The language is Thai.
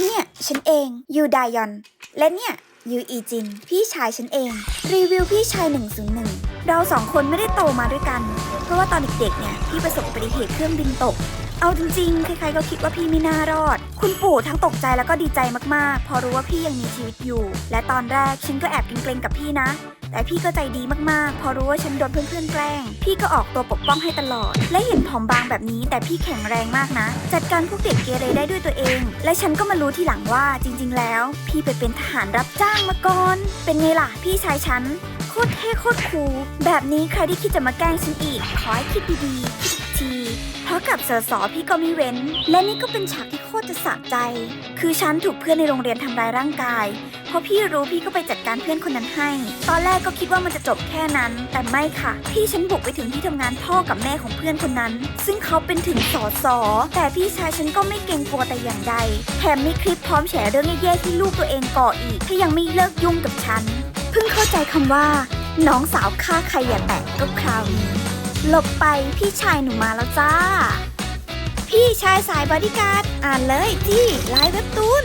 เนี่ย ฉันเองยูดายอน และเนี่ยยูอีจิน พี่ชายฉันเอง รีวิวพี่ชาย 101 เราสองคนไม่ได้โตมาด้วยกัน เพราะว่าตอนเด็กๆ เนี่ย พี่ประสบอุบัติเหตุเครื่องบินตก เอาจริงๆ ใครๆ ก็คิดว่าพี่ไม่น่ารอด คุณปู่ทั้งตกใจแล้วก็ดีใจมากๆ พอรู้ว่าพี่ยังมีชีวิตอยู่ และตอนแรกฉันก็แอบเกรงๆกับพี่นะแต่พี่ก็ใจดีมากๆ พอรู้ว่าฉันโดนเพื่อนๆแกล้ง พี่ก็ออกตัวปกป้องให้ตลอด และเห็นผอมบางแบบนี้ แต่พี่แข็งแรงมากนะ จัดการพวกเด็กเกเรได้ด้วยตัวเอง และฉันก็มารู้ทีหลังว่าจริง ๆ แล้ว พี่ไปเป็นทหารรับจ้างมาก่อน เป็นไงล่ะพี่ชายฉันโคตรเท่โคตรคูลแบบนี้ใครที่คิดจะมาแกล้งฉันอีกขอให้คิดดีๆคิดทีเพราะกับสอสอพี่ก็ไม่เว้น และนี่ก็เป็นฉากที่โคตรจะสะใจ คือฉันถูกเพื่อนในโรงเรียนทำร้ายร่างกาย พอพี่รู้พี่ก็ไปจัดการเพื่อนคนนั้นให้ ตอนแรกก็คิดว่ามันจะจบแค่นั้น แต่ไม่ค่ะ พี่ฉันบุกไปถึงที่ทำงานพ่อกับแม่ของเพื่อนคนนั้น ซึ่งเขาเป็นถึงสอสอแต่พี่ชายฉันก็ไม่เกรงกลัวแต่อย่างใด แถมมีคลิปพร้อมแฉเรื่องแย่ๆที่ลูกตัวเองก่ออีก ถ้ายังไม่เลิกยุ่งกับฉัน เพิ่งเข้าใจคำว่า น้องสาวฆ่าใครอย่าแตะก็คราวนี้หลบไปพี่ชายหนูมาแล้วจ้า พี่ชายสายบอดี้การ์ดอ่านเลยที่ไลน์เว็บตูน